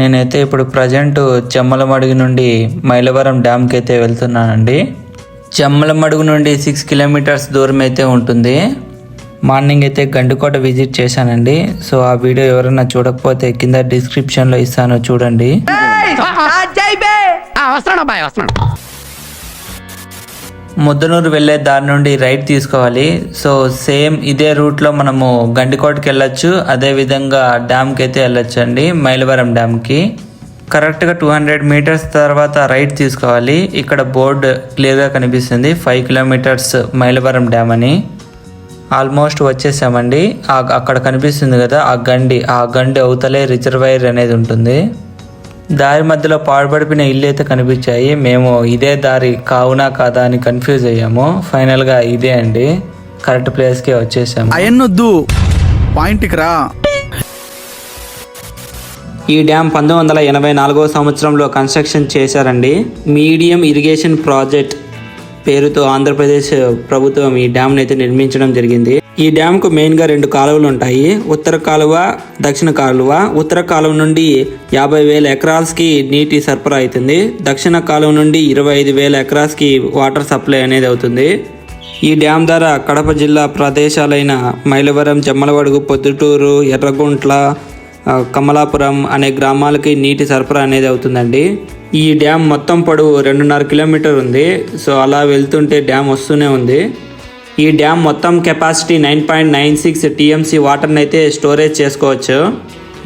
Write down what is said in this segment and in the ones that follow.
నేనైతే ఇప్పుడు ప్రజెంట్ చెమ్మలమడుగు నుండి మైలవరం డ్యామ్కి అయితే వెళ్తున్నానండి. చెమ్మలమడుగు నుండి సిక్స్ కిలోమీటర్స్ దూరం అయితే ఉంటుంది. మార్నింగ్ అయితే గండికోట విజిట్ చేశానండి. సో ఆ వీడియో ఎవరైనా చూడకపోతే కింద డిస్క్రిప్షన్లో ఇస్తాను చూడండి. వస్తున్నాడు అబ్బాయి వస్తున్నాడు ముద్దనూరు వెళ్ళే దారి నుండి రైట్ తీసుకోవాలి. సో సేమ్ ఇదే రూట్లో మనము గండికోటకి వెళ్ళొచ్చు. అదే విధంగా డ్యామ్కి అయితే వెళ్ళొచ్చు అండి మైలవరం డ్యామ్కి. కరెక్ట్గా టూ హండ్రెడ్ మీటర్స్ తర్వాత రైట్ తీసుకోవాలి. ఇక్కడ బోర్డు క్లియర్గా కనిపిస్తుంది. ఫైవ్ కిలోమీటర్స్ మైలవరం డ్యామ్ అని. ఆల్మోస్ట్ వచ్చేసామండి. అక్కడ కనిపిస్తుంది కదా ఆ గండి. ఆ గండి అవతలే రిజర్వాయర్ అనేది ఉంటుంది. దారి మధ్యలో పాడుపడిపోయిన ఇల్లు అయితే కనిపించాయి. మేము ఇదే దారి కావునా కాదా అని కన్ఫ్యూజ్ అయ్యాము. ఫైనల్గా ఇదే అండి. కరెక్ట్ ప్లేస్కే వచ్చేసాము. అయన్నొద్దు. పాయింట్కి రా. ఈ డ్యామ్ పంతొమ్మిది వందల ఎనభై నాలుగో సంవత్సరంలో కన్స్ట్రక్షన్ చేశారండి. మీడియం ఇరిగేషన్ ప్రాజెక్ట్ పేరుతో ఆంధ్రప్రదేశ్ ప్రభుత్వం ఈ డ్యామ్ని అయితే నిర్మించడం జరిగింది. ఈ డ్యామ్కు మెయిన్గా రెండు కాలువలు ఉంటాయి. ఉత్తర కాలువ దక్షిణ కాలువ. ఉత్తర కాలువ నుండి యాభై వేల ఎకరాల్స్కి నీటి సరఫరా అవుతుంది. దక్షిణ కాలువ నుండి ఇరవై ఐదు వేల ఎకరాస్కి వాటర్ సప్లై అనేది అవుతుంది. ఈ డ్యామ్ ద్వారా కడప జిల్లా ప్రదేశాలైన మైలవరం జమ్మలవడుగు పొద్దుటూరు ఎర్రగుంట్ల కమలాపురం అనే గ్రామాలకి నీటి సరఫరా అనేది అవుతుందండి. ఈ డ్యామ్ మొత్తం పొడవు రెండున్నర కిలోమీటర్ ఉంది. సో అలా వెళ్తుంటే డ్యామ్ వస్తూనే ఉంది. ఈ డ్యామ్ మొత్తం capacity nine point nine six TMC వాటర్ని అయితే స్టోరేజ్ చేసుకోవచ్చు.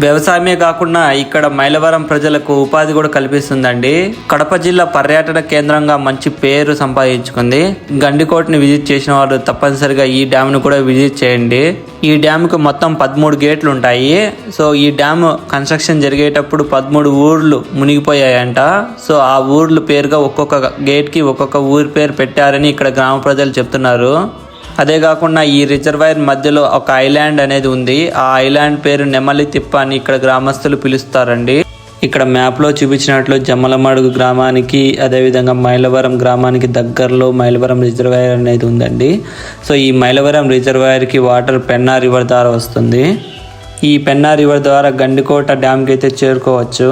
వ్యవసాయమే కాకుండా ఇక్కడ మైలవరం ప్రజలకు ఉపాధి కూడా కల్పిస్తుందండి. కడప జిల్లా పర్యాటక కేంద్రంగా మంచి పేరు సంపాదించుకుంది. గండికోటని విజిట్ చేసిన వారు తప్పనిసరిగా ఈ డ్యామ్ను కూడా విజిట్ చేయండి. ఈ డ్యామ్కి మొత్తం పదమూడు గేట్లు ఉంటాయి. సో ఈ డ్యామ్ కన్స్ట్రక్షన్ జరిగేటప్పుడు పదమూడు ఊర్లు మునిగిపోయాయంట. సో ఆ ఊర్లు పేరుగా ఒక్కొక్క గేట్కి ఒక్కొక్క ఊరి పేరు పెట్టారని ఇక్కడ గ్రామ ప్రజలు చెప్తున్నారు. అదే కాకుండా ఈ రిజర్వాయర్ మధ్యలో ఒక ఐలాండ్ అనేది ఉంది. ఆ ఐలాండ్ పేరు నెమలి తిప్ప అని ఇక్కడ గ్రామస్తులు పిలుస్తారండి. ఇక్కడ మ్యాప్లో చూపించినట్లు జమ్మలమడుగు గ్రామానికి అదేవిధంగా మైలవరం గ్రామానికి దగ్గరలో మైలవరం రిజర్వాయర్ అనేది ఉందండి. సో ఈ మైలవరం రిజర్వాయర్కి వాటర్ పెన్నా రివర్ ద్వారా వస్తుంది. ఈ పెన్నా రివర్ ద్వారా గండికోట డ్యామ్కి అయితే చేరుకోవచ్చు.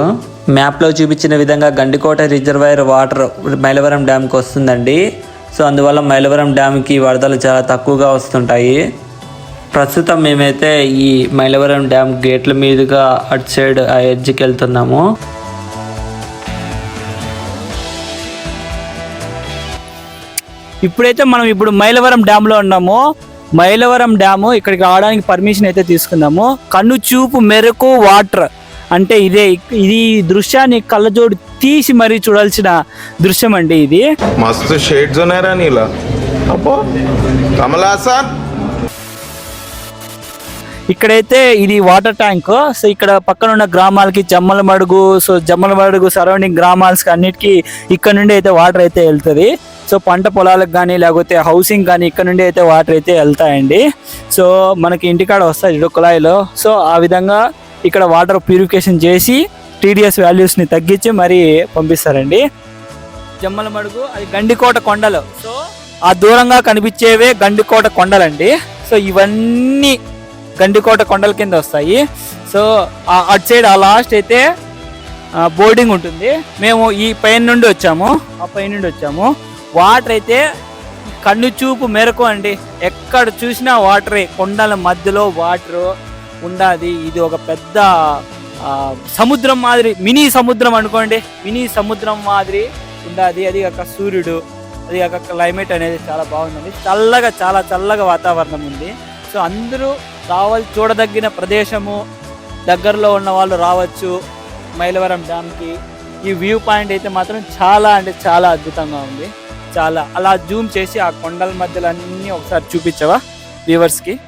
మ్యాప్లో చూపించిన విధంగా గండికోట రిజర్వాయర్ వాటర్ మైలవరం డ్యామ్కి వస్తుందండి. సో అందువల్ల మైలవరం డ్యామ్కి వరదలు చాలా తక్కువగా వస్తుంటాయి. ప్రస్తుతం మేమైతే ఈ మైలవరం డ్యామ్ గేట్ల మీదుగా అటు సైడ్ ఆ ఎడ్జ్కి వెళ్తున్నాము. ఇప్పుడైతే మనం ఇప్పుడు మైలవరం డ్యాంలో ఉన్నాము. మైలవరం డ్యాము ఇక్కడికి రావడానికి పర్మిషన్ అయితే తీసుకున్నాము. కన్ను చూపు మెరకు వాటర్. అంటే ఇదే ఇది దృశ్యాన్ని కళ్ళజోడు తీసి మరీ చూడాల్సిన దృశ్యం అండి ఇది. మస్తు షేడ్స్ ఉన్నారా నీలా. అబ్బో కమలాసన్ ఇక్కడైతే ఇది వాటర్ ట్యాంక్. సో ఇక్కడ పక్కన ఉన్న గ్రామాలకి జమ్మల మడుగు సో జమ్మలమడుగు సరౌండింగ్ గ్రామాల్స్కి అన్నిటికీ ఇక్కడ నుండి అయితే వాటర్ అయితే వెళ్తుంది. సో పంట పొలాలకు కానీ లేకపోతే హౌసింగ్ కానీ ఇక్కడ నుండి అయితే వాటర్ అయితే వెళ్తాయండి. సో మనకి ఇంటికాడ వస్తాయి ఇడు కుళాయిలో. సో ఆ విధంగా ఇక్కడ వాటర్ ప్యూరిఫికేషన్ చేసి టీడీఎస్ వాల్యూస్ని తగ్గించి మరి పంపిస్తారండి. జమ్మల మడుగు అది గండికోట కొండలు. సో ఆ దూరంగా కనిపించేవే గండికోట కొండలండి. సో ఇవన్నీ గండికోట కొండల కింద వస్తాయి. సో అటు సైడ్ ఆ లాస్ట్ అయితే బోర్డింగ్ ఉంటుంది. మేము ఈ పైన నుండి వచ్చాము. ఆ పైన నుండి వచ్చాము. వాటర్ అయితే కన్ను చూపు మేరకు అండి. ఎక్కడ చూసినా వాటరే. కొండల మధ్యలో వాటరు. ఉండాది. ఇది ఒక పెద్ద సముద్రం మాదిరి మినీ సముద్రం అనుకోండి. మినీ సముద్రం మాదిరి ఉండాది. అది కాక సూర్యుడు అది కాక క్లైమేట్ అనేది చాలా బాగుందండి. చల్లగా చాలా చల్లగా వాతావరణం ఉంది. సో అందరూ రావాలి చూడదగిన ప్రదేశము. దగ్గరలో ఉన్న వాళ్ళు రావచ్చు. మైలవరం డ్యామ్కి. ఈ వ్యూ పాయింట్ అయితే మాత్రం చాలా అంటే చాలా అద్భుతంగా ఉంది. చాలా. అలా జూమ్ చేసి ఆ కొండల మధ్యలో అన్నీ ఒకసారి చూపించవా వ్యూవర్స్కి?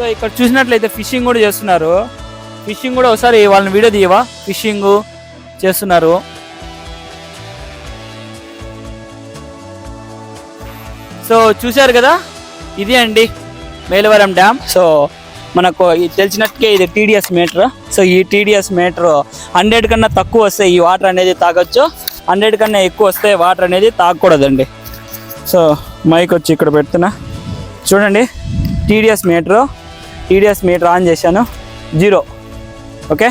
సో ఇక్కడ చూసినట్లయితే ఫిషింగ్ కూడా చేస్తున్నారు. ఫిషింగ్ కూడా ఒకసారి వాళ్ళని వీడియో తీయవా? ఫిషింగ్ చేస్తున్నారు. సో చూశారు కదా? ఇది అండి మేలవరం డ్యామ్. సో మనకు తెలిసినట్టుగా ఇది టీడీఎస్ మీటర్. సో ఈ టీడీఎస్ మీటర్ హండ్రెడ్ కన్నా తక్కువ వస్తే ఈ వాటర్ అనేది తాగొచ్చు. హండ్రెడ్ కన్నా ఎక్కువ వస్తే వాటర్ అనేది తాగకూడదండి. సో మైక్ వచ్చి ఇక్కడ పెడుతున్నా. చూడండి TDS meter. TDS meter on చేశాను. Zero okay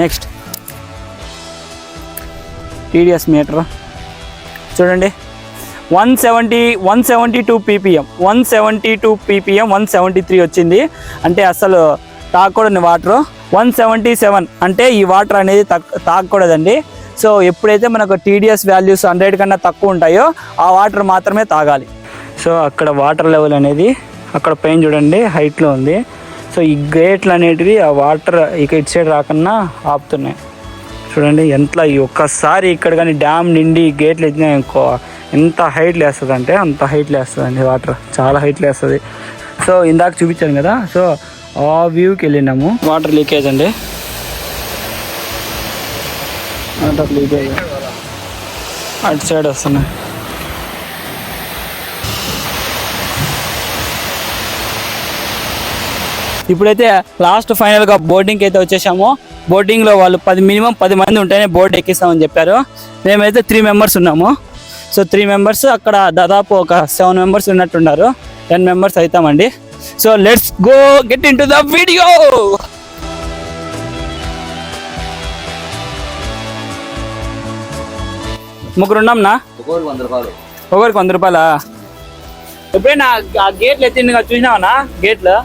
next TDS meter చూడండి. One seventy one seventy two ppm one seventy two ppm one seventy three వచ్చింది. అంటే అసలు తాకూడని వాటర్ వన్ సెవెంటీ సెవెన్ అంటే ఈ వాటర్ అనేది తక్ తాగకూడదండి సో ఎప్పుడైతే మనకు టీడీఎస్ వాల్యూస్ హండ్రెడ్ కన్నా తక్కువ ఉంటాయో ఆ వాటర్ మాత్రమే తాగాలి. సో అక్కడ వాటర్ లెవెల్ అనేది అక్కడ పైన చూడండి హైట్లో ఉంది. సో ఈ గేట్లు అనేటివి ఆ వాటర్ ఇక ఇటు సైడ్ రాకుండా ఆపుతున్నాయి. చూడండి ఎంత ఈ ఒక్కసారి ఇక్కడ కానీ డ్యామ్ నిండి గేట్లు ఎత్తినా ఎంత హైట్లు వేస్తుంది అంటే అంత హైట్లు వేస్తుందండి వాటర్ చాలా హైట్లు వేస్తుంది. సో ఇందాక చూపించాను కదా సో ఆ వ్యూకి వెళ్ళినాము. వాటర్ లీకేజ్ అండి. వాటర్ లీకేజ్ అటు సైడ్ వస్తున్నాయి. ఇప్పుడైతే లాస్ట్ ఫైనల్గా బోర్డింగ్కి అయితే వచ్చేసాము. బోర్డింగ్లో వాళ్ళు పది మినిమం పది మంది ఉంటేనే బోర్డు ఎక్కిస్తామని చెప్పారు. మేమైతే త్రీ మెంబర్స్ ఉన్నాము. సో త్రీ మెంబర్స్ అక్కడ దాదాపు ఒక సెవెన్ మెంబర్స్ ఉన్నట్టున్నారు. Ten members అవుతామండి so let's go get into the video ముగ్గురు ఉన్నాంనా ఒకరికి వంద రూపాయలా. ఎప్పుడైనా ఆ గేట్లు ఎత్తింది చూసినావనా గేట్లు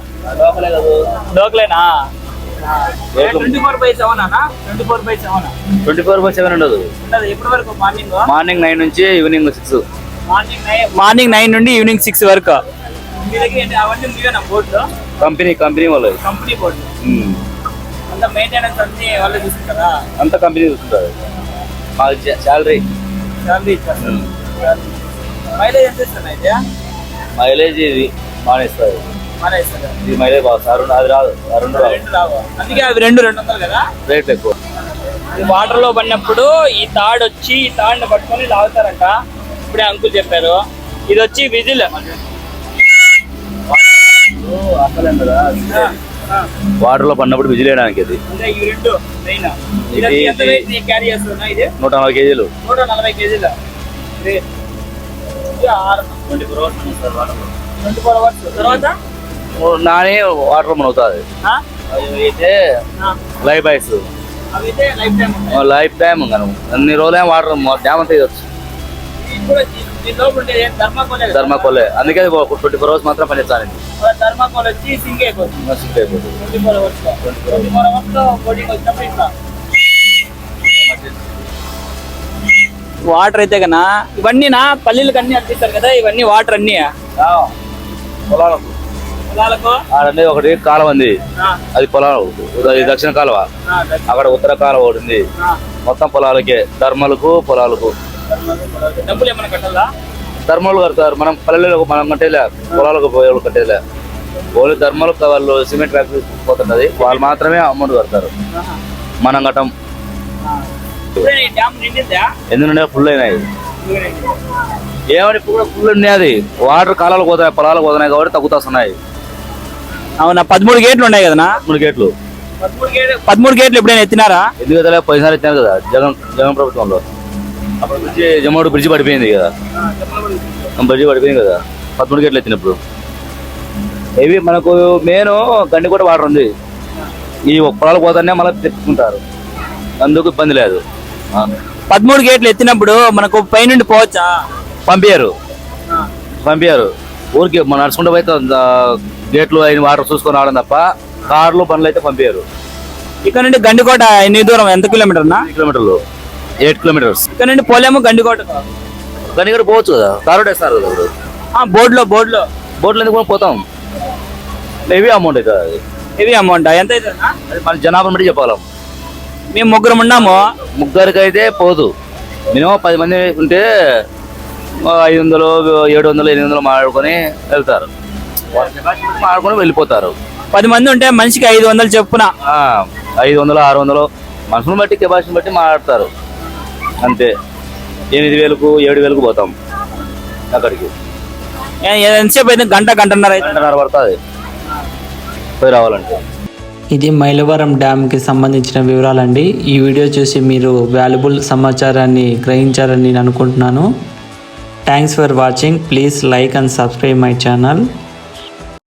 లోకలేనా twenty four by seven twenty four by seven. Twenty four by seven ఉండదు. ఉండదు. ఎప్పటి వరకు? మార్నింగ్ మార్నింగ్ నైన్ నుంచి evening six. Morning nine. Morning nine నుండి ఈవినింగ్ సిక్స్ వరకు. మీ దగ్గర ఏంటి? అవన్నీ మీవేనా బోర్డు? కంపెనీ కంపెనీ వాళ్ళు కంపెనీ బోర్డు. అంతా మెయింటెనెన్స్ అన్ని వాళ్ళే చూసుకుంటారా? అంత కంపెనీ చూస్తుంటారు మాకు శాలరీ. మైలేజ్ ఎంత ఇస్తుంది అయితే? మైలేజ్ ఇది. బాగానే ఇస్తుంది మన ఇస్తారు. ఇది మైలేజ్ బాగా అది రాదు. రావు. అందుకే అవి రెండు రెండు వందలు కదా? రేట్ ఎక్కువ. వాటర్లో పడినప్పుడు ఈ తాడు వచ్చి ఈ తాడుని పట్టుకొని లాగుతారంట. ఇప్పుడే అంకుల్ చెప్పారు. ఇది వచ్చి విజిల్. వాటర్లో పడినప్పుడు విజిల్ వేయడానికి నూట నలభై కేజీలు. నూట నలభై కేజీల. Twenty four hours. తర్వాత? నానే వాటర్ మునుగుతుంది ఆ? అయితే. లైఫ్ అయితే లైఫ్ టైం ఉంటాయి లైఫ్ టైం మనం అన్ని రోజులే వాటర్ డ్యామ్ అంతా ఇది వచ్చు ఇది కూడా దీ- దీని లోపల ఉండేది ఏం థర్మాకోలే కదా? ధర్మకోలే. అందుకే ట్వంటీ ఫోర్ అవర్స్ మాత్రం పనిచేస్తాను వచ్చి సింక్ అయిపోతుంది. అయిపోతుంది. Twenty four hours. వాటర్ అయితే కన్నా ఇవన్నీ నా పల్లీలకు అన్ని అందిస్తారు కదా ఇవన్నీ వాటర్ అన్ని పొలాలకు. ఒకటి కాలం ఉంది. అది పొలాలు. దక్షిణ కాలువ. అక్కడ ఉత్తర కాలువ ఒకటి ఉంది. మొత్తం పొలాలకే. ధర్మలకు పొలాలకు. ధర్మాలు కడతారు. మనం పల్లెలకు మనం కట్టేలే. పొలాలకు పోయే వాళ్ళు కట్టేలే. ఓన్లీ ధర్మాలకు వాళ్ళు సిమెంట్ ఫ్యాక్టరీ పోతున్నది. వాళ్ళు మాత్రమే అమౌంట్ కడతారు. మనం కట్టం. ఎందుకంటే ఫుల్ అయినాయి. ఏమని ఇప్పుడు కూడా ఫుల్ ఉన్నాయి అది? వాటర్ కాలాలకు పోతున్నాయి పొలాలకు పోతున్నాయి కాబట్టి తగ్గుతున్నాయి అవునా? పదమూడు గేట్లు ఉన్నాయి కదా మూడు గేట్లు. పదమూడు గేట్లు ఎప్పుడైనా ఎత్తినారా? ఎందుకు కదా పోయినసారి ఇచ్చారు కదా జగన్ జగన్ ప్రభుత్వంలో. అప్పుడు బ్రిడ్జి జమ్మోడు బ్రిడ్జి పడిపోయింది కదా. బ్రిడ్జి పడిపోయింది కదా. పదమూడు గేట్లు ఎత్తినప్పుడు. ఇవి మనకు మెయిన్ గండి కూడా వాటర్ ఉంది. ఈ పొలాలకు పోతానే మళ్ళీ తెచ్చుకుంటారు. అందుకు ఇబ్బంది లేదు. పదమూడు గేట్లు ఎత్తినప్పుడు మనకు పైనుండి పోవచ్చా? పంపించారు పంపించారు ఊరికి మనం నడుచుకుంటూ పోతే గేట్లు అయిన వాటర్ చూసుకొని రావడం తప్ప కార్లు బండ్లు అయితే పంపించారు ఇక్కడ నుండి గండికోట ఎన్ని దూరం? ఎంత కిలోమీటర్ కిలోమీటర్లు. Eight kilometres. ఇక్కడ నుండి పోలేము గండికోట ఇక్కడ పోవచ్చు కదా? కారు వేస్తారు కదా ఇప్పుడు బోర్డులో బోర్డులో. బోట్లు ఎందుకు పోతాం? హెవీ అమౌంట్ అవుతుంది అది. Heavy amount? ఎంత అవుతుందా అది మన జనాభా బట్టి చెప్పగలం. మేము ముగ్గురం ఉన్నాము. ముగ్గురికి అయితే పోదు. మినిమం పది మంది ఉంటే ఐదు వందలు ఏడు వందలు ఎనిమిది వందలు మాట్లాడుకొని వెళ్తారు. మాట్లాడుకొని వెళ్ళిపోతారు. పది మంది ఉంటే మనిషికి ఐదు వందలు చెప్పున. ఐదు వందలు ఆరు వందలు. మనుషులను బట్టి కెపాసిటీని బట్టి మాట్లాడతారు. అంతే. ఎనిమిది వేలకు ఏడు వేలకు పోతాం అక్కడికి. ఏ- ఎంతసేపు అయితే గంట గంటన్నర అయితే. గంటన్నర పడుతుంది. పోయి రావాలంటే. ఇది మైలవరం డ్యామ్కి సంబంధించిన వివరాలండి. ఈ వీడియో చూసి మీరు వాల్యుబుల్ సమాచారాన్ని గ్రహించారని నేను అనుకుంటున్నాను. Thanks for watching please like and subscribe my channel